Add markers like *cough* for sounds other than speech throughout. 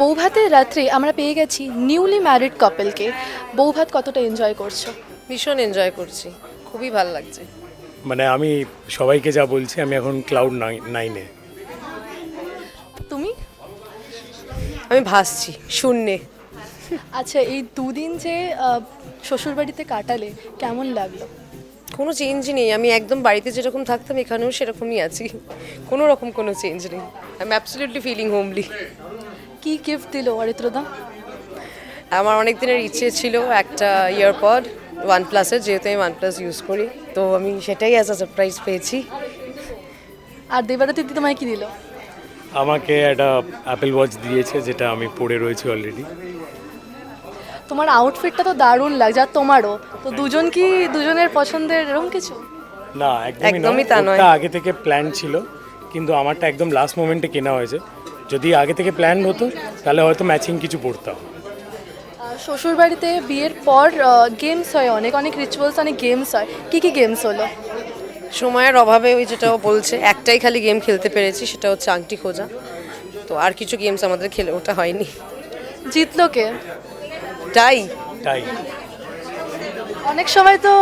বৌভাতের রাত্রে আমরা পেয়ে গেছি নিউলি ম্যারিড কাপলকে বৌভাত কতটা এনজয় করছ? ভীষণ এনজয় করছি। খুবই ভালো লাগছে। মানে আমি সবাইকে যা বলছি আমি এখন ক্লাউড নাইনে তুমি? আমি ভাসছি শূন্যে। আচ্ছা এই দুদিন যে শ্বশুরবাড়িতে কাটালে কেমন লাগল? কোনো চেঞ্জ নেই। আমি একদম বাড়িতে যেরকম থাকতাম এখানেও সেরকমই আছি। কোনো রকম কোনো চেঞ্জ নেই। I am absolutely feeling homely কি গিফট দিল অরিত্রদা? আমার অনেক দিনের ইচ্ছে ছিল একটা ইয়ারপড ওয়ান প্লাসের যেহেতু আমি ওয়ান প্লাস ইউজ করি তো আমি সেটাই অ্যাজ আ সারপ্রাইজ পেয়েছি। আর দেবারাতি দিদি তোমায় কি দিল? আমাকে একটা অ্যাপেল ওয়াচ দিয়েছে যেটা আমি পরে রয়েছি অলরেডি তোমার আউটফিটটা তো দারুণ লাগছে আর তোমারও। তো দুজন কি দুজনের পছন্দের এরকম কিছু? না একদমই একদমই তা নয়। আগে থেকে প্ল্যান ছিল কিন্তু আমারটা একদম লাস্ট মোমেন্টে কেনা হয়েছে। যদি আগে থেকে প্ল্যান হতো তাহলে হয়তো ম্যাচিং কিছু পড়তাম। আর শ্বশুরবাড়িতে বিয়ের পর গেমস হয় অনেক অনেক রিচুয়ালস অনেক গেমস হয়। কি কি গেমস হলো? সময়ের অভাবে ওই যেটা বলছে একটাই খালি গেম খেলতে পেরেছি সেটা হচ্ছে আংটি খোঁজা। তো আর কিছু গেমস আমাদের খেলে ওটা হয়নি। জিতলো কে? তাই? তাই। অনেক সময় তো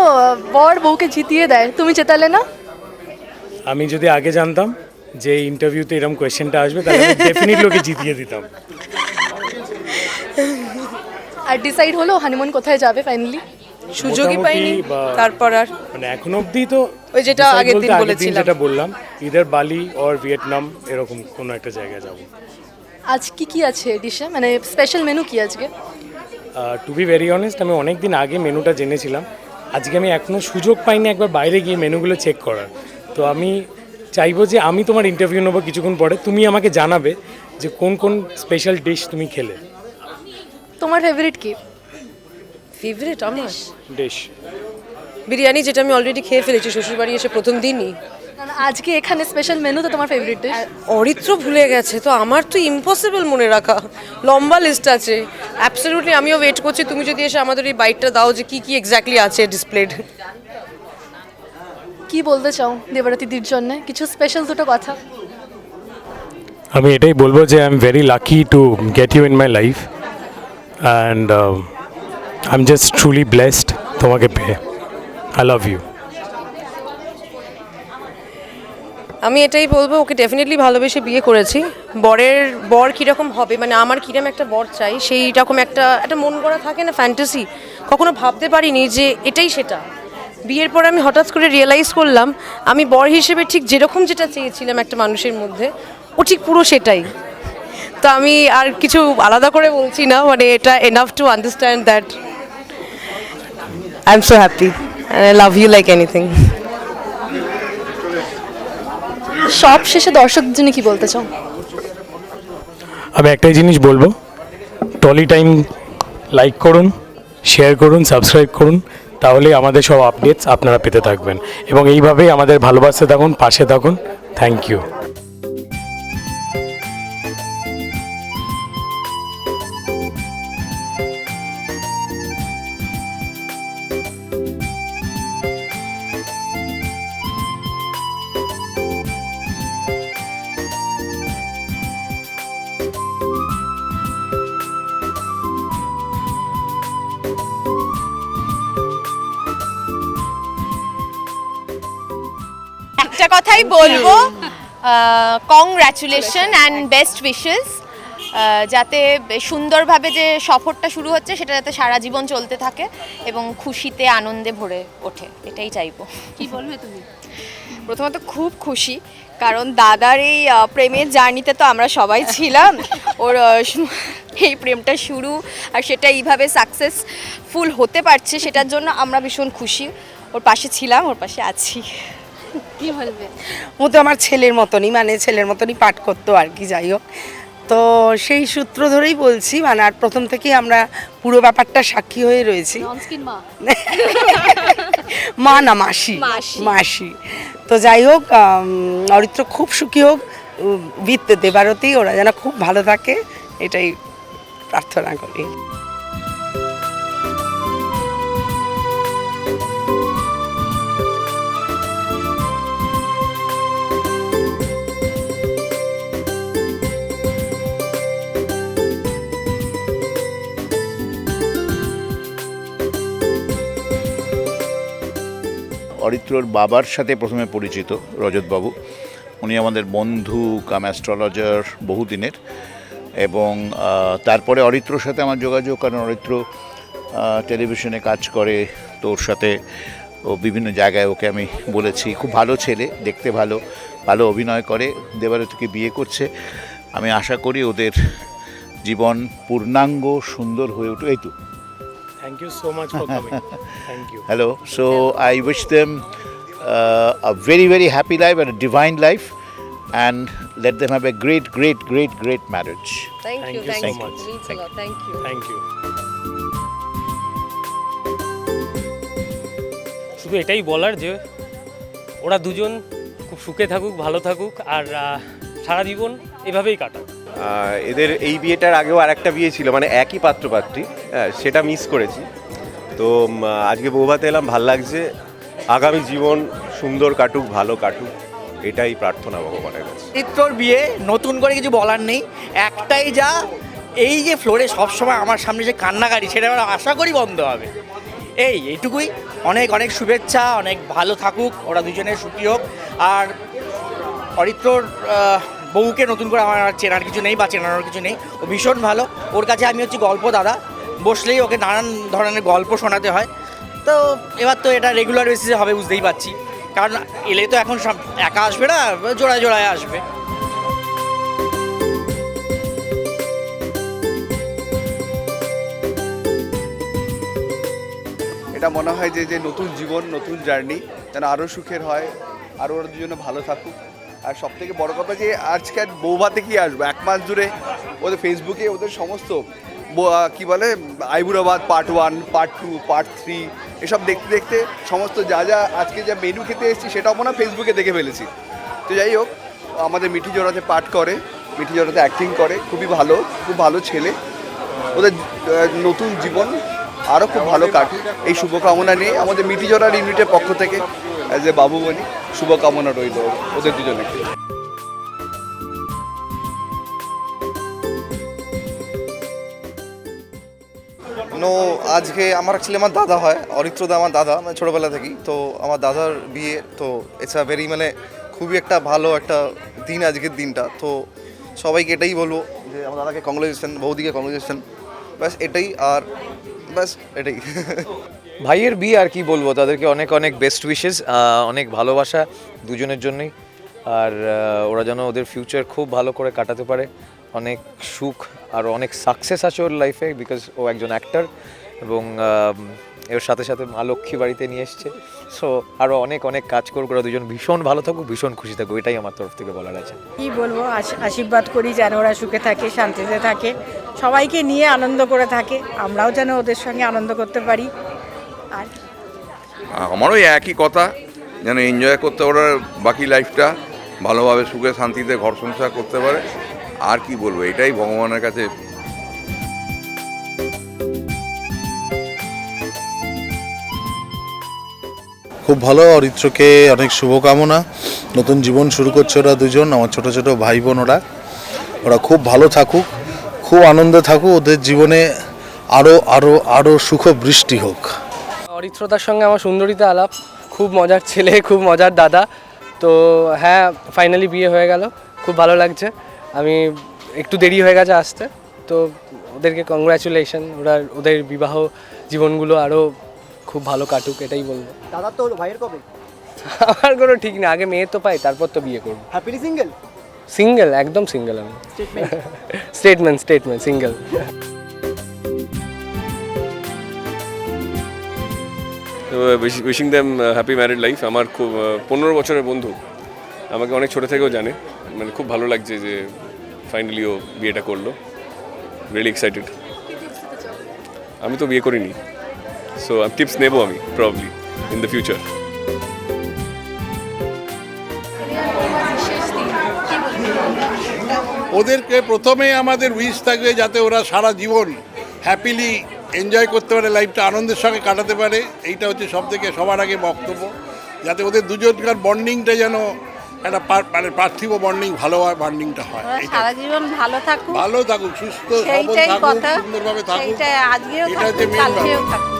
বর বউকে জিতিয়ে দেয়। তুমি জেতালে না? আমি যদি আগে জানতাম যে ইন্টারভিউতে এরকম কোয়েশ্চেনটা আসবে তাহলে আমি ডেফিনেটলি ওকে জিতিয়ে দিতাম। আর ডিসাইড হলো হানিমুন কোথায় যাবে ফাইনালি সুযোগই পাইনি মোটামুটি বা- তারপর আর? মানে এখন অবধি তো ওই যেটা decide আগের দিন বলেছিলাম। যেটা বললাম ইদার বালি অর ভিয়েতনাম এরকম কোনো একটা জায়গায় যাব। আজ কি কি আছে ডিশে মানে স্পেশাল মেনু কি আজকে? টু বি ভেরি অনেস্ট আমি অনেক দিন আগে মেনুটা জেনেছিলাম। আজকে আমি এখনও সুযোগ পাইনি একবার বাইরে গিয়ে মেনুগুলো চেক করার। তো আমি চাইব যে আমি তোমার ইন্টারভিউ নেব কিছুক্ষণ পরে। তুমি আমাকে জানাবে যে কোন কোন স্পেশাল ডিশ তুমি খেলে। তোমার ফেভারিট কি? ফেভারিট আমার? ডিশ বিরিয়ানি যেটা আমি অলরেডি খেয়ে ফেলেছি শ্বশুরবাড়ি এসে প্রথম দিনই। না, না, আজকে এখানে স্পেশাল মেনু তো তোমার ফেভারিট ডিশ অরিত্র ভুলে গেছে তো আমার তো ইম্পসিবল মনে রাখা। লম্বা লিস্ট আছে। অ্যাবসলিউটলি আমিও ওয়েট করছি। তুমি যদি এসে আমাদের এই বাইকটা দাও যে কি কি এক্স্যাক্টলি আছে ডিসপ্লেড কি বলতে চাও দেবরাতিদির জন্য? কিছু স্পেশাল দুটো কথা। আমি এটাই বলব যে I am very lucky to get you in my life and I am just truly blessed তোমাকে পেয়ে। আই লাভ ইউ আমি এটাই বলব ওকে ডেফিনেটলি ভালোবেসে বিয়ে করেছি। বরের বর কীরকম হবে? মানে আমার কীরকম একটা বর চাই? সেই রকম একটা একটা মন করা থাকে না ফ্যান্টাসি কখনো ভাবতে পারিনি যে এটাই সেটা। বিয়ের পর আমি হঠাৎ করে রিয়েলাইজ করলাম আমি বর হিসেবে ঠিক যেরকম যেটা চেয়েছিলাম একটা মানুষের মধ্যে ও ঠিক পুরো সেটাই। তো আমি আর কিছু আলাদা করে বলছি না মানে এটা enough to understand that I am so happy I love you like anything সব শেষে দর্শকদের জন্য কি বলতে চাও? আমি একটাই জিনিস বলব টলি টাইম লাইক করুন শেয়ার করুন সাবস্ক্রাইব করুন তাহলেই আমাদের সব আপডেটস আপনারা পেতে থাকবেন। এবং এইভাবেই আমাদের ভালোবাসতে থাকুন, পাশে থাকুন। থ্যাংক ইউ একটা কথাই বলব। কংগ্রাচুলেশন অ্যান্ড বেস্ট উইশেস যাতে সুন্দরভাবে যে সফরটা শুরু হচ্ছে সেটা যাতে সারা জীবন চলতে থাকে এবং খুশিতে আনন্দে ভরে ওঠে এটাই চাইব। কি বলবে তুমি? প্রথমত খুব খুশি কারণ দাদার এই প্রেমের জার্নিতে তো আমরা সবাই ছিলাম। *laughs* ওর এই প্রেমটা শুরু আর সেটা এইভাবে সাকসেসফুল হতে পারছে সেটার জন্য আমরা ভীষণ খুশি। ওর পাশে ছিলাম ওর পাশে আছি। কি বলবে? ও তো আমার ছেলের মতনই মানে ছেলের মতনই পাঠ করতো আর কি যাই হোক। তো সেই সূত্র ধরেই বলছি মানে আর প্রথম থেকেই আমরা পুরো ব্যাপারটা সাক্ষী হয়ে রয়েছি। মা। না মাসি। মাসি। তো যাই হোক অরিত্র খুব সুখী হোক বিদ দেবারতী ওরা যেন খুব ভালো থাকে এটাই প্রার্থনা করি। অরিত্রর বাবার সাথে প্রথমে পরিচিত রজতবাবু। উনি আমাদের বন্ধু, কাম অ্যাস্ট্রোলজার বহুদিনের এবং তারপরে অরিত্রর সাথে আমার যোগাযোগ, কারণ অরিত্র টেলিভিশনে কাজ করে তো ওর সাথে ও বিভিন্ন জায়গায় ওকে আমি বলেছি। খুব ভালো ছেলে, দেখতে ভালো ভালো অভিনয় করে দেবারতীকে বিয়ে করছে। আমি আশা করি ওদের জীবন পূর্ণাঙ্গ, সুন্দর হয়ে উঠবে। এই তো। Thank you so much for coming thank you Hello. So I wish them uh, a very, very happy life and a divine life, and let them have a great, great, great, great marriage. Thank Thank you you thank so you much. Meets a lot thank you thank you শুধু এটাই বলার যে ওরা দুজন খুব সুখে থাকুক ভালো থাকুক আর সারা জীবন এভাবেই কাটাক এদের এই বিয়েটার আগেও আর একটা বিয়ে ছিল মানে একই পাত্রপাত্রী হ্যাঁ সেটা মিস করেছি। তো আজকে বৌভাতে এলাম, ভালো লাগছে। আগামী জীবন সুন্দর কাটুক, ভালো কাটুক, এটাই প্রার্থনা ভগবানের কাছে। চিত্রর বিয়ে, নতুন করে কিছু বলার নেই। একটাই যা, এই যে ফ্লোরে সবসময় আমার সামনে যে কান্নাকারি সেটা আমরা আশা করি বন্ধ হবে। এই, এইটুকুই। অনেক অনেক শুভেচ্ছা, অনেক ভালো থাকুক, ওরা দুজনে সুখী হোক। আর অরিত্রর বউকে নতুন করে আমার আর চেনার কিছু নেই বা চেনানোর কিছু নেই। ও ভীষণ ভালো। ওর কাছে আমি হচ্ছি গল্প দাদা। বসলেই ওকে নানান ধরনের গল্প শোনাতে হয়। তো এবার তো এটা রেগুলার বেসিসে হবে, বুঝতেই পারছি। কারণ এলে তো এখন সব একা আসবে না, জোড়ায় জোড়ায় আসবে। এটা মনে হয় যে যে নতুন জীবন, নতুন জার্নি যেন আরও সুখের হয় আরও ওরা দুজনে ভালো থাকুক। আর সব থেকে বড় কথা যে আজকাল বৌভাতে কি আসবে? এক মাস জুড়ে ওদের ফেসবুকে ওদের সমস্ত কি বলে আইবুরাবাদ part one part two part three এসব দেখতে দেখতে সমস্ত যা যা আজকে যা মেনু খেতে এসেছি সেটাও মনে ফেসবুকে দেখে ফেলেছি। তো যাই হোক, আমাদের মিঠি জোড়াতে পাঠ করে, মিঠি জোড়াতে অ্যাক্টিং করে, খুবই ভালো, খুব ভালো ছেলে। ওদের নতুন জীবন আরও খুব ভালো কাটুক। এই শুভকামনা নিয়ে আমাদের মিটি জোড়ার ইউনিটের পক্ষ থেকে অ্যাজ এ বাবু বনি শুভকামনা রইল ওদের দুজনকে। নো আজকে আমার অ্যাকচুয়ালি আমার দাদা হয় অরিত্রদা আমার দাদা মানে ছোটোবেলা থেকেই। তো আমার দাদার বিয়ে, তো আ ভেরি মানে খুবই একটা ভালো একটা দিন আজকের দিনটা। তো সবাইকে এটাই বলব যে আমার দাদাকে কংগ্রেচুলেশন বৌদিকে কংগ্রেচুলেশন ব্যাস এটাই আর ব্যাস এটাই। *laughs* ভাইয়ের বিয়ে আর কি বলব? তাদেরকে অনেক অনেক বেস্ট উইশেস অনেক ভালোবাসা দুজনের জন্যই। আর ওরা যেন ওদের ফিউচার খুব ভালো করে কাটাতে পারে। অনেক সুখ আর অনেক সাকসেস আছে ওর লাইফে বিকজ ও একজন অ্যাক্টার এবং এর সাথে সাথে মা লক্ষ্মী বাড়িতে নিয়ে এসছে। সো আরও অনেক অনেক কাজ করুক। ওরা দুজন ভীষণ ভালো থাকুক, ভীষণ খুশি থাকুক। এটাই আমার তরফ থেকে বলার আছে। কি বলব? আশ- আশীর্বাদ করি যেন ওরা সুখে থাকে, শান্তিতে থাকে। সবাইকে নিয়ে আনন্দ করে থাকে। আমরাও যেন ওদের সঙ্গে আনন্দ করতে পারি। আর? আমারও একই কথা যেন এনজয় করতে ওরা বাকি লাইফটা ভালোভাবে সুখে শান্তিতে ঘর সংসার করতে পারে। আর কি বলব এটাই ভগবানের কাছে। খুব ভালো অরিত্রকে অনেক শুভকামনা। নতুন জীবন শুরু করছে ওরা দুজন আমার ছোট ছোট ভাই বোন ওরা। ওরা খুব ভালো থাকুক খুব আনন্দে থাকুক ওদের জীবনে আরও আরও আরও সুখ বৃষ্টি হোক। অরিত্রতার সঙ্গে আমার সুন্দরীতে আলাপ। খুব মজার ছেলে খুব মজার দাদা। তো হ্যাঁ ফাইনালি বিয়ে হয়ে গেল। খুব ভালো লাগছে। আমি একটু দেরি হয়ে গেছে আসতে। তো ওদেরকে কংগ্রাচুলেশন ওরা ওদের বিবাহ জীবনগুলো আরও খুব ভালো কাটুক এটাই বলব। দাদা তো ভাইয়ের কবে? আমার কোনো ঠিক না আগে মেয়ে তো পাই তারপর তো বিয়ে করব। হ্যাপিলি সিঙ্গেল সিঙ্গেল একদম সিঙ্গেল আমি। Statement statement single wishing them happy married life আমার খুব পনেরো বছরের বন্ধু। আমাকে অনেক ছোটো থেকেও জানে। মানে খুব ভালো লাগছে যে ফাইনালি ও বিয়েটা করল। রিয়েলি এক্সাইটেড আমি তো বিয়ে করিনি। সো আমি টিপস নেব আমি প্রবলি ইন দ্য ফিউচার ওদেরকে প্রথমে আমাদের উইশ থাকবে যাতে ওরা সারা জীবন হ্যাপিলি এনজয় করতে পারে লাইফটা আনন্দের সঙ্গে কাটাতে পারে এইটা হচ্ছে সব থেকে সবার আগে বক্তব্য। যাতে ওদের দুজনকার বন্ডিংটা যেন একটা মানে পার্থিব বন্ডিং ভালো হয় বন্ডিংটা হয়। সারা জীবন ভালো থাকুক। ভালো থাকুক সুস্থ সবল থাকুক সুন্দরভাবে থাকুক। এটা হচ্ছে মেন ব্যাপার।